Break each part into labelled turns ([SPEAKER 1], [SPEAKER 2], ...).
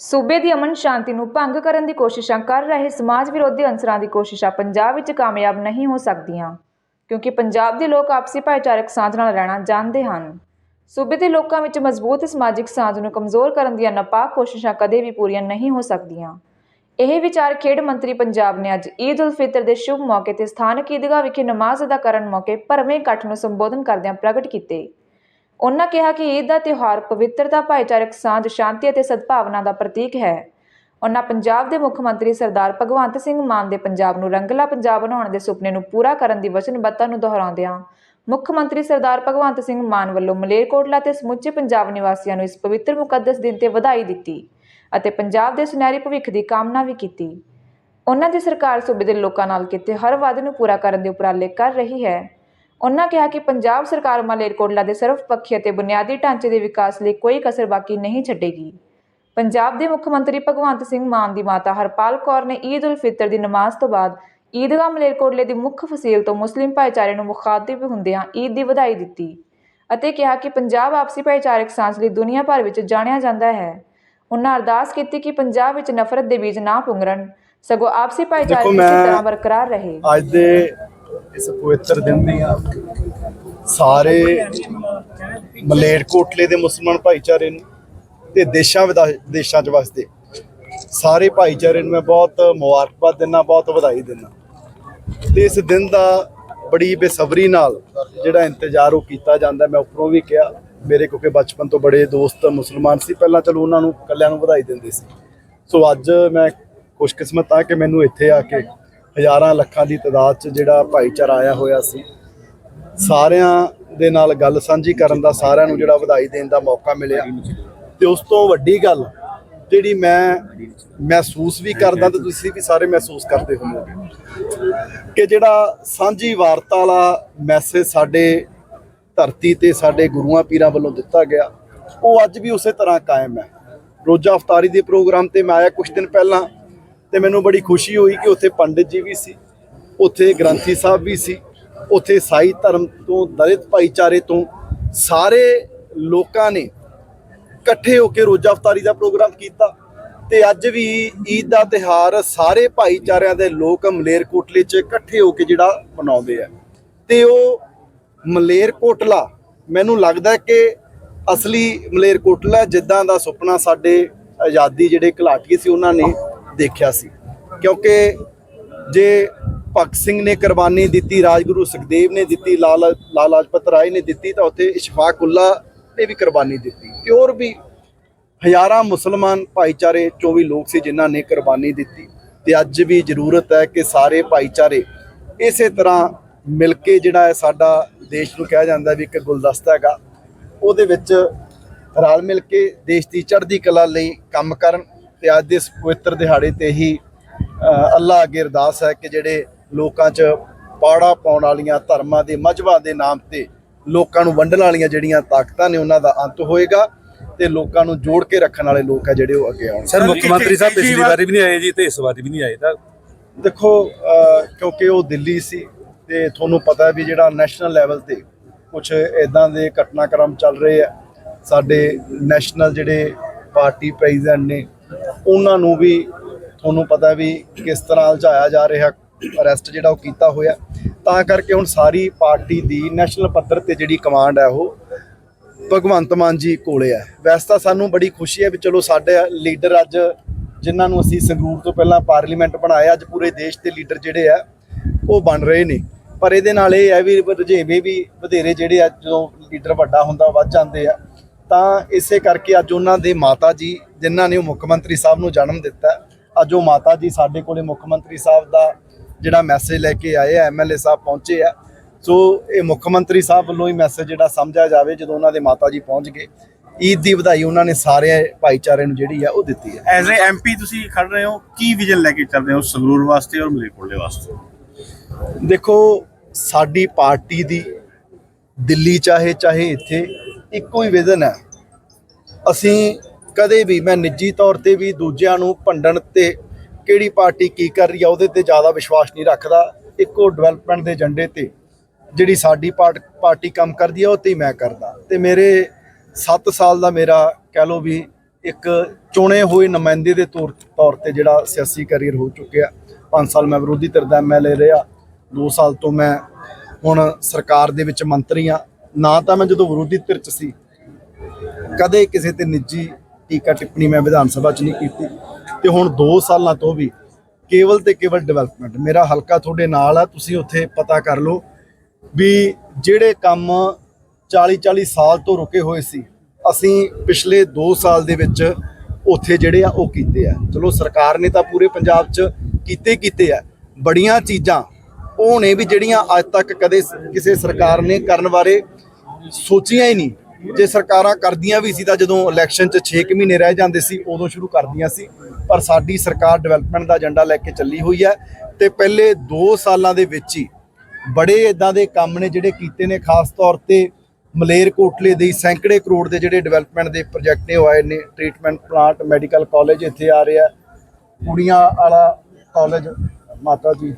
[SPEAKER 1] ਸੂਬੇ ਦੀ ਅਮਨ ਸ਼ਾਂਤੀ ਨੂੰ ਭੰਗ ਕਰਨ ਦੀ ਕੋਸ਼ਿਸ਼ਾਂ ਕਰ ਰਹੇ ਸਮਾਜ ਵਿਰੋਧੀ ਅੰਸਰਾਂ ਦੀ ਕੋਸ਼ਿਸ਼ਾਂ ਪੰਜਾਬ ਵਿੱਚ ਕਾਮਯਾਬ ਨਹੀਂ ਹੋ ਸਕਦੀਆਂ, ਕਿਉਂਕਿ ਪੰਜਾਬ ਦੇ ਲੋਕ ਆਪਸੀ ਭਾਈਚਾਰਕ ਸਾਂਝ ਨਾਲ ਰਹਿਣਾ ਜਾਣਦੇ ਹਨ। ਸੂਬੇ ਦੇ ਲੋਕਾਂ ਵਿੱਚ ਮਜ਼ਬੂਤ ਸਮਾਜਿਕ ਸਾਂਝ ਨੂੰ ਕਮਜ਼ੋਰ ਕਰਨ ਦੀਆਂ ਨਾਪਾਕ ਕੋਸ਼ਿਸ਼ਾਂ ਕਦੇ ਵੀ ਪੂਰੀਆਂ ਨਹੀਂ ਹੋ ਸਕਦੀਆਂ। ਇਹ ਵਿਚਾਰ ਖੇਡ ਮੰਤਰੀ ਪੰਜਾਬ ਨੇ ਅੱਜ ਈਦ ਉਲ ਫਿਤਰ ਦੇ ਸ਼ੁਭ ਮੌਕੇ ਤੇ ਸਥਾਨਕ ਈਦਗਾਹ ਵਿਖੇ ਨਮਾਜ਼ ਅਦਾ ਕਰਨ ਮੌਕੇ ਭਰਵੇਂ ਇਕੱਠ ਨੂੰ ਸੰਬੋਧਨ ਕਰਦਿਆਂ ਪ੍ਰਗਟ ਕੀਤੇ। ਉਨ੍ਹਾਂ ਕਿਹਾ ਕਿ ਈਦ ਦਾ ਤਿਉਹਾਰ ਪਵਿੱਤਰਤਾ ਭਾਈਚਾਰਕ ਸਾਂਝ, ਸ਼ਾਂਤੀ ਅਤੇ ਸਦਭਾਵਨਾ ਦਾ ਪ੍ਰਤੀਕ ਹੈ। ਉਨ੍ਹਾਂ ਪੰਜਾਬ ਦੇ ਮੁੱਖ ਮੰਤਰੀ ਸਰਦਾਰ ਭਗਵੰਤ ਸਿੰਘ ਮਾਨ ਦੇ ਪੰਜਾਬ ਨੂੰ ਰੰਗਲਾ ਪੰਜਾਬ ਬਣਾਉਣ ਦੇ ਸੁਪਨੇ ਨੂੰ ਪੂਰਾ ਕਰਨ ਦੀ ਵਚਨਬੱਧਤਾ ਨੂੰ ਦੁਹਰਾਉਂਦਿਆਂ ਮੁੱਖ ਮੰਤਰੀ ਸਰਦਾਰ ਭਗਵੰਤ ਸਿੰਘ ਮਾਨ ਵੱਲੋਂ ਮਲੇਰਕੋਟਲਾ ਤੇ ਸਮੁੱਚੇ ਪੰਜਾਬ ਨਿਵਾਸੀਆਂ ਨੂੰ ਇਸ ਪਵਿੱਤਰ ਮੁਕੱਦਸ ਦਿਨ ਤੇ ਵਧਾਈ ਦਿੱਤੀ ਅਤੇ ਪੰਜਾਬ ਦੇ ਸੁਨਹਿਰੀ ਭਵਿੱਖ ਦੀ ਕਾਮਨਾ ਵੀ ਕੀਤੀ। ਉਹਨਾਂ ਦੀ ਸਰਕਾਰ ਸੂਬੇ ਦੇ ਲੋਕਾਂ ਨਾਲ ਕੀਤੇ ਹਰ ਵਾਅਦੇ ਨੂੰ ਪੂਰਾ ਕਰਨ ਦੇ ਉਪਰਾਲੇ ਕਰ ਰਹੀ ਹੈ। ਉਹਨਾਂ ਕਿਹਾ ਕਿ ਪੰਜਾਬ ਸਰਕਾਰ ਮਲੇਰਕੋਟਲਾ ਦੇ ਸਰਵਪੱਖੀ ਅਤੇ ਬੁਨਿਆਦੀ ਢਾਂਚੇ ਦੇ ਵਿਕਾਸ ਲਈ ਕੋਈ ਕਸਰ ਬਾਕੀ ਨਹੀਂ ਛੱਡੇਗੀ। ਪੰਜਾਬ ਦੇ ਮੁੱਖ ਮੰਤਰੀ ਭਗਵੰਤ ਸਿੰਘ ਮਾਨ ਦੀ ਮਾਤਾ ਹਰਪਾਲ ਕੌਰ ਨੇ ਈਦ ਉਲ ਫਿਤਰ ਦੀ ਨਮਾਜ਼ ਤੋਂ ਬਾਅਦ ਈਦਗਾਹ ਮਲੇਰਕੋਟਲੇ ਦੀ ਮੁੱਖ ਫਸੀਲ ਤੋਂ ਮੁਸਲਿਮ ਭਾਈਚਾਰੇ ਨੂੰ ਮੁਖਾਤਿਬ ਹੁੰਦਿਆਂ ਈਦ ਦੀ ਵਧਾਈ ਦਿੱਤੀ ਅਤੇ ਕਿਹਾ ਕਿ ਪੰਜਾਬ ਆਪਸੀ ਭਾਈਚਾਰਕ ਸਾਂਝ ਲਈ ਦੁਨੀਆ ਭਰ ਵਿੱਚ ਜਾਣਿਆ ਜਾਂਦਾ ਹੈ। ਉਹਨਾਂ ਅਰਦਾਸ ਕੀਤੀ ਕਿ ਪੰਜਾਬ ਵਿੱਚ ਨਫ਼ਰਤ ਦੇ ਬੀਜ ਨਾ ਪੁੰਗਰਨ ਸਗੋਂ ਆਪਸੀ ਭਾਈਚਾਰੇ ਇਸੇ
[SPEAKER 2] ਮੈਂ-
[SPEAKER 1] ਤਰ੍ਹਾਂ ਬਰਕਰਾਰ ਰਹੇ।
[SPEAKER 2] ਅੱਜ ਦੇ ਇਸ ਪਵਿੱਤਰ ਦਿਨ ਦੀਆਂ ਸਾਰੇ ਮਲੇਰਕੋਟਲੇ ਦੇ ਮੁਸਲਮਾਨ ਭਾਈਚਾਰੇ ਨੂੰ ਤੇ ਦੇਸ਼ਾਂ ਵਿਦਾ- 'ਚ ਵਸਦੇ। ਸਾਰੇ ਭਾਈਚਾਰੇ ਨੂੰ ਮੈਂ ਬਹੁਤ ਮੁਬਾਰਕਬਾਦ ਦਿੰਦਾ, ਬਹੁਤ ਵਧਾਈ ਦਿੰਦਾ। ਤੇ ਇਸ ਦਿਨ ਦਾ ਬੜੀ ਬੇਸਬਰੀ ਨਾਲ ਜਿਹੜਾ ਇੰਤਜ਼ਾਰ ਉਹ ਕੀਤਾ ਜਾਂਦਾ, ਮੈਂ ਉੱਪਰੋਂ ਵੀ ਕਿਹਾ, ਮੇਰੇ ਕਿਉਂਕਿ ਬਚਪਨ ਤੋਂ ਬੜੇ ਦੋਸਤ ਮੁਸਲਮਾਨ ਸੀ, ਪਹਿਲਾਂ ਚਲੋ ਉਹਨਾਂ ਨੂੰ ਕੱਲਿਆਂ ਨੂੰ ਵਧਾਈ ਦਿੰਦੇ ਸੀ। ਸੋ ਅੱਜ ਮੈਂ ਖੁਸ਼ਕਿਸਮਤ ਆ ਕਿ ਮੈਨੂੰ ਇੱਥੇ ਆ ਕੇ ਹਜ਼ਾਰਾਂ ਲੱਖਾਂ ਦੀ ਤਾਦਾਦ 'ਚ ਜਿਹੜਾ ਭਾਈਚਾਰਾ ਆਇਆ ਹੋਇਆ ਸੀ। ਸਾਰਿਆਂ ਦੇ ਨਾਲ ਗੱਲ ਸਾਂਝੀ ਕਰਨ ਦਾ, ਸਾਰਿਆਂ ਨੂੰ ਜਿਹੜਾ ਵਧਾਈ ਦੇਣ ਦਾ ਮੌਕਾ ਮਿਲਿਆ। ਤੇ ਉਸ ਤੋਂ ਵੱਡੀ ਗੱਲ ਜਿਹੜੀ ਮੈਂ ਮਹਿਸੂਸ ਵੀ ਕਰਦਾ ਤੇ ਤੁਸੀਂ ਵੀ ਸਾਰੇ ਮਹਿਸੂਸ ਕਰਦੇ ਹੋਵੋਗੇ ਕਿ ਜਿਹੜਾ ਸਾਂਝੀ ਵਾਰਤਾ ਵਾਲਾ ਮੈਸੇਜ ਸਾਡੇ ਧਰਤੀ ਤੇ, ਸਾਡੇ ਗੁਰੂਆਂ ਪੀਰਾਂ ਵੱਲੋਂ ਦਿੱਤਾ ਗਿਆ, ਉਹ ਅੱਜ ਵੀ ਉਸੇ ਤਰ੍ਹਾਂ ਕਾਇਮ ਹੈ। ਰੋਜ਼ਾ ਅਫਤਾਰੀ ਦੇ ਪ੍ਰੋਗਰਾਮ ਤੇ ਮੈਂ ਆਇਆ ਕੁਝ ਦਿਨ ਪਹਿਲਾਂ। ਤੇ ਮੈਨੂੰ ਬੜੀ ਖੁਸ਼ੀ ਹੋਈ ਕਿ ਉੱਥੇ ਪੰਡਿਤ ਜੀ ਵੀ ਸੀ, ਉੱਥੇ ਗ੍ਰੰਥੀ ਸਾਹਿਬ ਵੀ ਸੀ, ਉੱਥੇ ਸਾਈ ਧਰਮ ਤੋਂ, ਦਲਿਤ ਭਾਈਚਾਰੇ ਤੋਂ ਸਾਰੇ ਲੋਕਾਂ ਨੇ ਇਕੱਠੇ ਹੋ ਕੇ ਰੋਜ਼ਾ ਅਫਤਾਰੀ ਦਾ ਪ੍ਰੋਗਰਾਮ ਕੀਤਾ ਤੇ ਅੱਜ ਵੀ ਈਦ ਦਾ ਤਿਹਾਰ ਸਾਰੇ ਭਾਈਚਾਰਿਆਂ ਦੇ ਲੋਕ ਮਲੇਰਕੋਟਲੇ 'ਚ ਇਕੱਠੇ ਹੋ ਕੇ ਜਿਹੜਾ ਮਨਾਉਂਦੇ ਆ। ਤੇ ਉਹ ਮਲੇਰਕੋਟਲਾ ਮੈਨੂੰ ਲੱਗਦਾ ਕਿ ਅਸਲੀ ਮਲੇਰਕੋਟਲਾ ਜਿੱਦਾਂ ਦਾ ਸੁਪਨਾ ਸਾਡੇ ਆਜ਼ਾਦੀ ਜਿਹੜੇ ਘਲਾਟੀਏ ਸੀ ਉਹਨਾਂ ਨੇ ਦੇਖਿਆ ਸੀ। ਕਿਉਂਕਿ ਜੇ ਭਗਤ ਸਿੰਘ ਨੇ ਕੁਰਬਾਨੀ ਦਿੱਤੀ, ਰਾਜਗੁਰੂ ਸੁਖਦੇਵ ਨੇ ਦਿੱਤੀ, ਲਾਲ ਲਾਲ ਲਾਜਪਤ ਰਾਏ ਨੇ ਦਿੱਤੀ, ਤਾਂ ਉੱਥੇ ਇਸ਼ਫਾਕੁੱਲਾ ਨੇ ਵੀ ਕੁਰਬਾਨੀ ਦਿੱਤੀ। ਤੇ ਹੋਰ ਵੀ ਹਜ਼ਾਰਾਂ ਮੁਸਲਮਾਨ ਭਾਈਚਾਰੇ ਚੋਂ ਵੀ ਲੋਕ ਸੀ ਜਿਨ੍ਹਾਂ ਨੇ ਕੁਰਬਾਨੀ ਦਿੱਤੀ। ਤੇ ਅੱਜ ਵੀ ਜ਼ਰੂਰਤ ਹੈ ਕਿ ਸਾਰੇ ਭਾਈਚਾਰੇ ਇਸੇ ਤਰ੍ਹਾਂ ਮਿਲ ਕੇ ਜਿਹੜਾ ਹੈ ਸਾਡਾ ਦੇਸ਼ ਨੂੰ ਕਿਹਾ ਜਾਂਦਾ ਵੀ ਇੱਕ ਗੁਲਦਸਤਾ ਹੈਗਾ, ਉਹਦੇ ਵਿੱਚ ਰਲ ਮਿਲ ਕੇ ਦੇਸ਼ ਦੀ ਚੜ੍ਹਦੀ ਕਲਾ ਲਈ ਕੰਮ ਕਰਨ। ਤੇ ਅੱਜ ਦੇ ਇਸ ਪਵਿੱਤਰ ਦਿਹਾੜੇ ਤੇ ਹੀ ਅੱਲਾ ਅੱਗੇ ਅਰਦਾਸ ਹੈ ਕਿ ਜਿਹੜੇ ਲੋਕਾਂ 'ਚ ਪਾੜਾ ਪਾਉਣ ਵਾਲੀਆਂ ਧਰਮਾਂ ਦੇ ਮਜ਼ਹਬਾਂ ਦੇ ਨਾਮ ਤੇ ਲੋਕਾਂ ਨੂੰ ਵੰਡਣ ਵਾਲੀਆਂ ਜਿਹੜੀਆਂ ਤਾਕਤਾਂ ਨੇ ਉਹਨਾਂ ਦਾ ਅੰਤ ਹੋਏਗਾ ਤੇ ਲੋਕਾਂ ਨੂੰ ਜੋੜ ਕੇ ਰੱਖਣ ਵਾਲੇ ਲੋਕ ਆ ਜਿਹੜੇ ਉਹ ਅੱਗੇ ਆਉਣ
[SPEAKER 3] ਸਰ ਮੁੱਖ ਮੰਤਰੀ ਸਾਹਿਬ ਪਿਛਲੀ ਵਾਰੀ ਵੀ ਨਹੀਂ ਆਏ ਜੀ ਤੇ ਇਸ ਵਾਰੀ ਵੀ ਨਹੀਂ ਆਏ ਤਾਂ।
[SPEAKER 2] ਦੇਖੋ ਕਿਉਂਕਿ ਉਹ ਦਿੱਲੀ ਸੀ ਤੇ ਤੁਹਾਨੂੰ ਪਤਾ ਵੀ ਜਿਹੜਾ ਨੈਸ਼ਨਲ ਲੈਵਲ ਤੇ ਕੁਝ ਇਦਾਂ ਦੇ ਘਟਨਾਕ੍ਰਮ ਚੱਲ ਰਹੇ ਆ ਸਾਡੇ ਨੈਸ਼ਨਲ ਜਿਹੜੇ ਪਾਰਟੀ ਪ੍ਰੈਜ਼ੀਡੈਂਟ ਨੇ ਉਹਨਾਂ ਨੂੰ ਵੀ ਤੁਹਾਨੂੰ ਪਤਾ ਵੀ ਕਿਸ ਤਰ੍ਹਾਂ ਉਲਝਾਇਆ ਜਾ ਰਿਹਾ ਅਰੈਸਟ ਜਿਹੜਾ ਉਹ ਕੀਤਾ ਹੋਇਆ। ਤਾਂ ਕਰਕੇ ਹੁਣ ਸਾਰੀ ਪਾਰਟੀ ਦੀ ਨੈਸ਼ਨਲ ਪੱਧਰ ਤੇ ਜਿਹੜੀ ਕਮਾਂਡ ਹੈ ਉਹ ਭਗਵੰਤ ਮਾਨ ਜੀ ਕੋਲੇ ਹੈ। ਵੈਸੇ ਤਾਂ ਸਾਨੂੰ ਬੜੀ ਖੁਸ਼ੀ ਹੈ ਵੀ ਚਲੋ ਸਾਡੇ ਲੀਡਰ ਅੱਜ ਜਿਨ੍ਹਾਂ ਨੂੰ ਅਸੀਂ ਸੰਗਰੂਰ ਤੋਂ ਪਹਿਲਾਂ ਪਾਰਲੀਮੈਂਟ ਬਣਾਇਆ, ਅੱਜ ਪੂਰੇ ਦੇਸ਼ ਦੇ ਲੀਡਰ ਜਿਹੜੇ ਆ ਉਹ ਬਣ ਰਹੇ ਨੇ। ਪਰ ਇਹਦੇ ਨਾਲ ਇਹ ਹੈ ਵੀ ਰੁਝੇਵੇਂ ਵੀ ਵਧੇਰੇ ਜਿਹੜੇ ਆ, ਜਦੋਂ ਲੀਡਰ ਵੱਡਾ ਹੁੰਦਾ, ਵੱਧ ਜਾਂਦੇ ਆ। ਤਾਂ ਇਸੇ ਕਰਕੇ ਅੱਜ ਉਹਨਾਂ ਦੇ ਮਾਤਾ ਜੀ ਜਿਨ੍ਹਾਂ ਨੇ ਉਹ ਮੁੱਖ ਮੰਤਰੀ ਸਾਹਿਬ ਨੂੰ ਜਨਮ ਦਿੱਤਾ ਅੱਜ ਉਹ ਮਾਤਾ ਜੀ ਸਾਡੇ ਕੋਲੇ ਮੁੱਖ ਮੰਤਰੀ ਸਾਹਿਬ ਦਾ ਜਿਹੜਾ ਮੈਸੇਜ ਲੈ ਕੇ ਆਏ ਆ ਐਮਐਲਏ ਸਾਹਿਬ ਪਹੁੰਚੇ ਆ। ਸੋ ਇਹ ਮੁੱਖ ਮੰਤਰੀ ਸਾਹਿਬ ਵੱਲੋਂ ਹੀ ਮੈਸੇਜ ਜਿਹੜਾ ਸਮਝਿਆ ਜਾਵੇ ਜਦੋਂ ਉਹਨਾਂ ਦੇ ਮਾਤਾ ਜੀ ਪਹੁੰਚ ਗਏ ਈਦ ਦੀ ਵਧਾਈ ਉਹਨਾਂ ਨੇ ਸਾਰੇ ਭਾਈਚਾਰੇ ਨੂੰ ਜਿਹੜੀ ਆ ਉਹ ਦਿੱਤੀ ਹੈ।
[SPEAKER 3] ਐਜ਼ ਅ ਐਮਪੀ ਤੁਸੀਂ ਖੜ ਰਹੇ ਹੋ ਕੀ ਵਿਜ਼ਨ ਲੈ ਕੇ ਚੱਲ ਰਹੇ ਹੋ ਸੰਗਰੂਰ ਵਾਸਤੇ ਔਰ ਮਲੇਰਕੋਟਲੇ ਵਾਸਤੇ?
[SPEAKER 2] ਦੇਖੋ ਸਾਡੀ ਪਾਰਟੀ ਦੀ ਦਿੱਲੀ ਚਾਹੇ ਚਾਹੇ ਇੱਥੇ ਇੱਕੋ ਹੀ ਵਿਜ਼ਨ ਹੈ। ਅਸੀਂ ਕਦੇ ਵੀ, ਮੈਂ ਨਿੱਜੀ ਤੌਰ ਤੇ ਵੀ ਦੂਜਿਆਂ ਨੂੰ ਭੰਡਣ ਤੇ ਕਿਹੜੀ ਪਾਰਟੀ ਕੀ ਕਰ ਰਹੀ ਆ, ਉਹਦੇ ਤੇ ਜ਼ਿਆਦਾ ਵਿਸ਼ਵਾਸ ਨਹੀਂ ਰੱਖਦਾ। ਇੱਕੋ ਡਿਵੈਲਪਮੈਂਟ ਦੇ ਏਜੰਡੇ ਤੇ ਜਿਹੜੀ ਸਾਡੀ ਪਾਰਟ- ਪਾਰਟੀ ਕੰਮ ਕਰਦੀ ਆ, ਉਹ ਤੇ ਹੀ ਮੈਂ ਕਰਦਾ। ਤੇ ਮੇਰੇ 7 ਸਾਲ ਦਾ ਮੇਰਾ ਕਹਿ ਲਓ ਵੀ ਇੱਕ ਚੁਣੇ ਹੋਏ ਨੁਮਾਇੰਦੇ ਦੇ ਤੌਰ ਤੌਰ ਤੇ ਜਿਹੜਾ ਸਿਆਸੀ ਕੈਰੀਅਰ ਹੋ ਚੁੱਕਿਆ 5 ਸਾਲ ਮੈਂ ਵਿਰੋਧੀ ਧਿਰ ਦਾ ਐਮਐਲਏ ਰਿਹਾ। 2 ਸਾਲ ਤੋਂ ਮੈਂ ਹੁਣ ਸਰਕਾਰ ਦੇ ਵਿੱਚ ਮੰਤਰੀ ਆ ਨਾ ਤਾਂ ਮੈਂ ਜਦੋਂ ਵਿਰੋਧੀ ਧਿਰ ਚ ਸੀ, ਕਦੇ ਕਿਸੇ ਤੇ ਨਿੱਜੀ ਟੀਕਾ ਟਿੱਪਣੀ ਮੈਂ ਵਿਧਾਨ ਸਭਾ 'ਚ ਨਹੀਂ ਕੀਤੀ ਤੇ ਹੁਣ 2 ਸਾਲਾਂ ਤੋਂ ਵੀ ਕੇਵਲ ਤੇ ਕੇਵਲ ਡਿਵੈਲਪਮੈਂਟ ਮੇਰਾ ਹਲਕਾ ਤੁਹਾਡੇ ਨਾਲ ਆ, ਤੁਸੀਂ ਉੱਥੇ ਪਤਾ ਕਰ ਲਓ ਵੀ ਜਿਹੜੇ ਕੰਮ 40 40 ਸਾਲ ਤੋਂ ਰੁਕੇ ਹੋਏ ਸੀ, ਅਸੀਂ ਪਿਛਲੇ 2 ਸਾਲ ਦੇ ਵਿੱਚ ਉੱਥੇ ਜਿਹੜੇ ਆ ਉਹ ਕੀਤੇ ਆ। ਚਲੋ ਸਰਕਾਰ ਨੇ ਤਾਂ ਪੂਰੇ ਪੰਜਾਬ 'ਚ ਕੀਤੇ ਕੀਤੇ ਆ, ਬੜੀਆਂ ਚੀਜ਼ਾਂ, ਉਹ ਨੇ ਵੀ ਜਿਹੜੀਆਂ ਅੱਜ ਤੱਕ ਕਦੇ ਕਿਸੇ ਸਰਕਾਰ ਨੇ ਕਰਨ ਬਾਰੇ ਸੋਚੀਆਂ ਹੀ ਨਹੀਂ। ਜੇ ਸਰਕਾਰਾਂ ਕਰਦੀਆਂ ਵੀ ਸੀ ਤਾਂ ਜਦੋਂ ਇਲੈਕਸ਼ਨ 'ਚ 6 ਮਹੀਨੇ ਰਹਿ ਜਾਂਦੇ ਸੀ, ਉਦੋਂ ਸ਼ੁਰੂ ਕਰਦੀਆਂ ਸੀ। ਪਰ ਸਾਡੀ ਸਰਕਾਰ ਡਿਵੈਲਪਮੈਂਟ ਦਾ ਏਜੰਡਾ ਲੈ ਕੇ ਚੱਲੀ ਹੋਈ ਹੈ ਤੇ ਪਹਿਲੇ 2 ਸਾਲਾਂ ਦੇ ਵਿੱਚ ਹੀ ਬੜੇ ਇਦਾਂ ਦੇ ਕੰਮ ਨੇ ਜਿਹੜੇ ਕੀਤੇ ਨੇ। ਖਾਸ ਤੌਰ ਤੇ ਮਲੇਰ ਕੋਟਲੇ ਦੇ ਸੈਂਕੜੇ ਕਰੋੜ ਦੇ ਜਿਹੜੇ ਡਿਵੈਲਪਮੈਂਟ ਦੇ ਪ੍ਰੋਜੈਕਟ ਨੇ, ਉਹ ਆਏ ਨੇ। ਟ੍ਰੀਟਮੈਂਟ ਪਲਾਂਟ ਮੈਡੀਕਲ ਕਾਲਜ ਇੱਥੇ ਆ ਰਿਹਾ। ਕੁੜੀਆਂ ਵਾਲਾ ਕਾਲਜ ਮਾਤਾ ਜੀ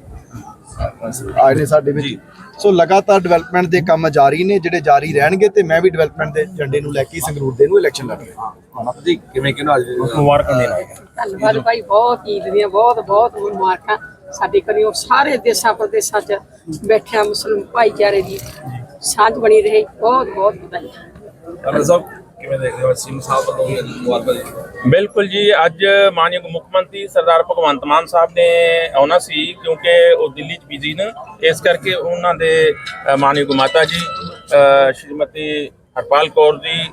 [SPEAKER 2] ਆਏ ਨੇ ਸਾਡੇ ਵਿੱਚ। ਸੋ ਲਗਾਤਾਰ ਡਿਵੈਲਪਮੈਂਟ ਦੇ ਕੰਮ ਜਾਰੀ ਨੇ ਜਿਹੜੇ ਜਾਰੀ ਰਹਿਣਗੇ ਤੇ ਮੈਂ ਵੀ ਡਿਵੈਲਪਮੈਂਟ ਦੇ ਝੰਡੇ ਨੂੰ ਲੈ ਕੇ ਸੰਗਰੂਰ ਦੇ ਨੂੰ ਇਲੈਕਸ਼ਨ ਲੜ ਰਿਹਾ।
[SPEAKER 4] ਜੀ ਕਿਵੇਂ ਕਿਹਨੂੰ ਅੱਜ
[SPEAKER 3] ਮੁਬਾਰਕਾਂ ਦੇਣਾ
[SPEAKER 5] ਧੰਨਵਾਦ ਭਾਈ ਬਹੁਤ ਈਦ ਦੀਆਂ ਬਹੁਤ ਬਹੁਤ ਮੁਬਾਰਕਾਂ। ਸਾਡੇ ਕਰਿਓ ਸਾਰੇ ਦੇਸ਼ਾਂ ਪ੍ਰਦੇਸ਼ਾਂ 'ਚ ਬੈਠਿਆ ਮੁਸਲਮਾਨ ਭਾਈਚਾਰੇ ਦੀ ਸਾਂਝ ਬਣੀ ਰਹੇ। ਬਹੁਤ ਬਹੁਤ ਵਧਾਈਆਂ।
[SPEAKER 4] ਅਮਰ ਸਾਹਿਬ ਕਿਵੇਂ ਦੇਖਦੇ ਹੋ ਸਿੰਘ ਸਾਹਿਬ ਵੱਲੋਂ ਵੀ ਮੁਬਾਰਕਾਂ ਜੀ
[SPEAKER 6] ਬਿਲਕੁਲ ਜੀ, ਅੱਜ ਮਾਨਯੋਗ ਮੁੱਖ ਮੰਤਰੀ ਸਰਦਾਰ ਭਗਵੰਤ ਮਾਨ ਸਾਹਿਬ ਨੇ ਆਉਣਾ ਸੀ ਕਿਉਂਕਿ ਉਹ ਦਿੱਲੀ 'ਚ ਬਿਜ਼ੀ ਨੇ। ਇਸ ਕਰਕੇ ਉਹਨਾਂ ਦੇ ਮਾਨਯੋਗ ਮਾਤਾ ਜੀ ਸ਼੍ਰੀਮਤੀ ਹਰਪਾਲ ਕੌਰ ਜੀ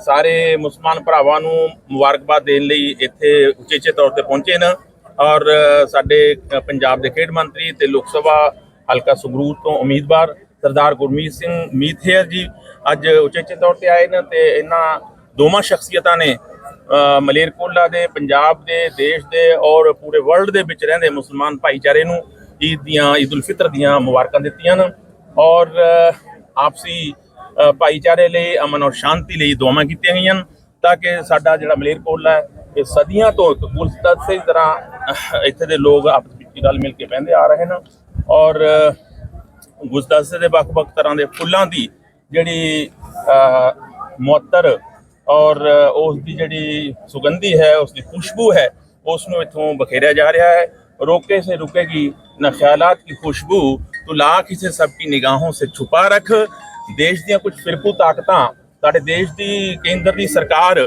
[SPEAKER 6] ਸਾਰੇ ਮੁਸਲਮਾਨ ਭਰਾਵਾਂ ਨੂੰ ਮੁਬਾਰਕਬਾਦ ਦੇਣ ਲਈ ਇੱਥੇ ਉਚੇਚੇ ਤੌਰ ਤੇ ਪਹੁੰਚੇ ਨੇ ਔਰ ਸਾਡੇ ਪੰਜਾਬ ਦੇ ਖੇਡ ਮੰਤਰੀ ਤੇ ਲੋਕ ਸਭਾ ਹਲਕਾ ਸੰਗਰੂਰ ਤੋਂ ਉਮੀਦਵਾਰ ਸਰਦਾਰ ਗੁਰਮੀਤ ਸਿੰਘ ਮੀਥੇਰ ਜੀ ਅੱਜ ਉਚੇਚੇ ਤੌਰ ਤੇ ਆਏ ਨੇ ਤੇ ਇਹਨਾਂ ਦੋਵਾਂ ਸ਼ਖਸੀਅਤਾਂ ਨੇ ਮਲੇਰਕੋਲਾ ਦੇ, ਪੰਜਾਬ ਦੇ, ਦੇਸ਼ ਦੇ ਔਰ ਪੂਰੇ ਵਰਲਡ ਦੇ ਵਿੱਚ ਰਹਿੰਦੇ ਮੁਸਲਮਾਨ ਭਾਈਚਾਰੇ ਨੂੰ ਈਦ ਦੀਆਂ, ਈਦ ਉਲ ਫਿਤਰ ਦੀਆਂ ਮੁਬਾਰਕਾਂ ਦਿੱਤੀਆਂ ਨੇ ਔਰ ਆਪਸੀ ਭਾਈਚਾਰੇ ਲਈ, ਅਮਨ ਔਰ ਸ਼ਾਂਤੀ ਲਈ ਦੁਆਵਾਂ ਕੀਤੀਆਂ ਗਈਆਂ ਨੇ ਤਾਂ ਕਿ ਸਾਡਾ ਜਿਹੜਾ ਮਲੇਰਕੋਲਾ ਹੈ, ਇਹ ਸਦੀਆਂ ਤੋਂ ਇੱਕ ਗੁਲਦਸਤੇ ਦੀ ਤਰ੍ਹਾਂ ਇੱਥੇ ਦੇ ਲੋਕ ਆਪਸ ਵਿੱਚ ਰਲ ਮਿਲ ਕੇ ਬਹਿੰਦੇ ਆ ਰਹੇ ਨੇ ਔਰ ਗੁਲਦਸਤੇ ਦੇ ਵੱਖ-ਵੱਖ ਤਰ੍ਹਾਂ ਦੇ ਫੁੱਲਾਂ ਦੀ ਜਿਹੜੀ ਅ, ਮੁਅੱਤਰ ਔਰ ਅ, ਉਸ ਦੀ ਜਿਹੜੀ ਸੁਗੰਧੀ ਹੈ ਉਸ ਦੀ ਖੁਸ਼ਬੂ ਹੈ ਉਸ ਨੂੰ ਇਥੋਂ ਬਖੇਰਿਆ ਜਾ ਰਿਹਾ ਹੈ रोके से रुकेगी न ख्यालात की खुशबू तो ला किसे सबकी निगाहों से छुपा रख ਦੇਸ਼ ਦੀਆਂ ਕੁਝ ਫਿਰਕੂ ਤਾਕਤਾਂ ਸਾਡੇ ਦੇਸ਼ ਦੀ ਕੇਂਦਰ ਦੀ ਸਰਕਾਰ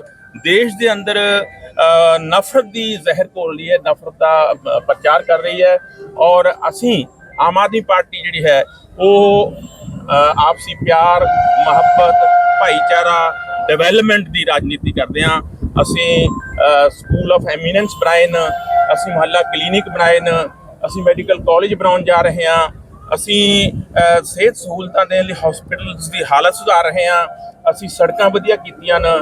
[SPEAKER 6] ਦੇਸ਼ ਦੇ ਅੰਦਰ ਅ, ਨਫ਼ਰਤ ਦੀ ਜ਼ਹਿਰ ਘੋਲ ਰਹੀ ਹੈ ਨਫ਼ਰਤ ਦਾ ਅ, ਪ੍ਰਚਾਰ ਕਰ ਰਹੀ ਹੈ ਔਰ ਅਸੀਂ ਆਮ ਆਦਮੀ ਪਾਰਟੀ ਜਿਹੜੀ ਹੈ, ਉਹ ਆਪਸੀ ਪਿਆਰ, ਮੁਹੱਬਤ, ਭਾਈਚਾਰਾ ਡਿਵੈਲਪਮੈਂਟ ਦੀ ਰਾਜਨੀਤੀ ਕਰਦੇ ਹਾਂ। ਅਸੀਂ ਸਕੂਲ ਆਫ ਐਮੀਨੈਂਸ ਬਣਾਏ ਨੇ, ਅਸੀਂ ਮੁਹੱਲਾ ਕਲੀਨਿਕ ਬਣਾਏ ਨੇ, ਅਸੀਂ ਮੈਡੀਕਲ ਕਾਲਜ ਬਣਾਉਣ ਜਾ ਰਹੇ ਹਾਂ। ਅਸੀਂ ਸਿਹਤ ਸਹੂਲਤਾਂ ਦੇਣ ਲਈ ਹਸਪੀਟਲਸ ਦੀ ਹਾਲਤ ਸੁਧਾਰ ਰਹੇ ਹਾਂ। ਅਸੀਂ ਸੜਕਾਂ ਵਧੀਆ ਕੀਤੀਆਂ ਨੇ,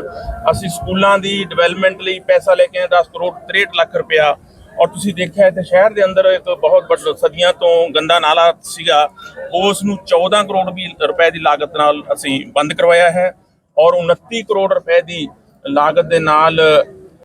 [SPEAKER 6] ਅਸੀਂ ਸਕੂਲਾਂ ਦੀ ਡਿਵੈਲਪਮੈਂਟ ਲਈ ਪੈਸਾ ਲੈ ਕੇ ਆਏ 10 ਕਰੋੜ 63 ਲੱਖ ਰੁਪਇਆ। ਔਰ ਤੁਸੀਂ ਦੇਖਿਆ ਇੱਥੇ ਸ਼ਹਿਰ ਦੇ ਅੰਦਰ ਇੱਕ ਬਹੁਤ ਵੱਡਾ ਸਦੀਆਂ ਤੋਂ ਗੰਦਾ ਨਾਲਾ ਸੀਗਾ, ਉਸ ਨੂੰ 14 ਕਰੋੜ ਵੀ ਰੁਪਏ ਦੀ ਲਾਗਤ ਨਾਲ ਅਸੀਂ ਬੰਦ ਕਰਵਾਇਆ ਹੈ ਔਰ 29 ਕਰੋੜ ਰੁਪਏ ਦੀ ਲਾਗਤ ਦੇ ਨਾਲ